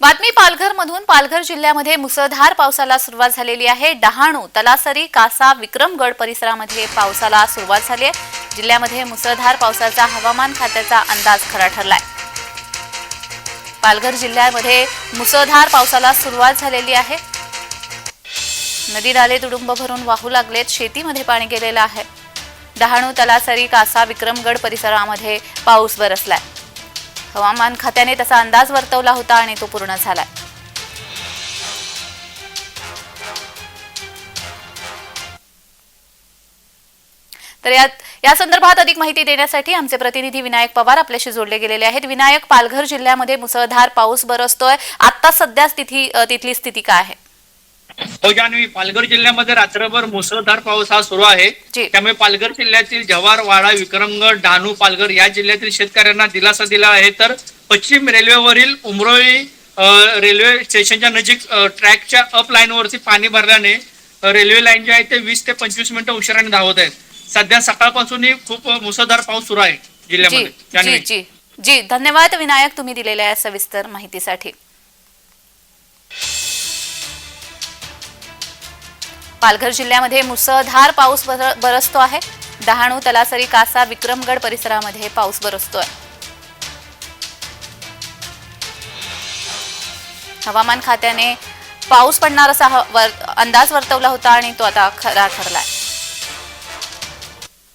बातमी पालघरमधून. पालघर जिल्ह्यामध्ये मुसळधार पावसाला सुरुवात झालेली आहे. डहाणू तलासरी कासा विक्रमगड परिसरामध्ये पावसाला सुरुवात झाली आहे. जिल्ह्यामध्ये मुसळधार पावसाचा हवामान खात्याचा अंदाज खरा ठरलाय. पालघर जिल्ह्यामध्ये मुसळधार पावसाला सुरुवात झालेली आहे. नदी नाले तुडुंब भरून वाहू लागलेत. शेतीमध्ये पाणी गेलेलं आहे. डहाणू तलासरी कासा विक्रमगड परिसरामध्ये पाऊस बरसलाय. हवामान खात्याने तसा अंदाज वर्तवला होता आणि तो पूर्ण झालाय. तर यात या संदर्भात अधिक माहिती देण्यासाठी आमचे प्रतिनिधी विनायक पवार आपल्याशी जोडले गेलेले आहेत. विनायक पालघर जिल्ह्यामध्ये मुसळधार पाऊस बरसतोय. आता सध्या स्थिती तिथली स्थिती काय आहे? हो जान्हवी पालघर जिल्ह्यामध्ये रात्रभर मुसळधार पाऊस हा सुरू आहे. त्यामुळे पालघर जिल्ह्यातील जव्हार वाडा विक्रमगड डहाणू पालघर या जिल्ह्यातील शेतकऱ्यांना दिलासा दिला आहे. तर पश्चिम रेल्वेवरील उमरोळी रेल्वे स्टेशनच्या नजीक ट्रॅकच्या अप लाईनवरती पाणी भरल्याने रेल्वे लाईन जे आहे ते वीस ते पंचवीस मिनिटं उशिराने धावत आहेत. सध्या सकाळपासूनही खूप मुसळधार पाऊस सुरू आहे जिल्ह्यामध्ये. जी जान्हवी. जी. जी धन्यवाद विनायक तुम्ही दिलेल्या सविस्तर माहितीसाठी. पालघर जिल्ह्यामध्ये मुसळधार पाऊस बर- बरसतो आहे. डहाणू तलासरी कासा विक्रमगड परिसरामध्ये पाऊस बरसतोय. हवामान खात्याने पाऊस पडणार असा वर- अंदाज वर्तवला होता आणि तो आता खरा ठरलाय.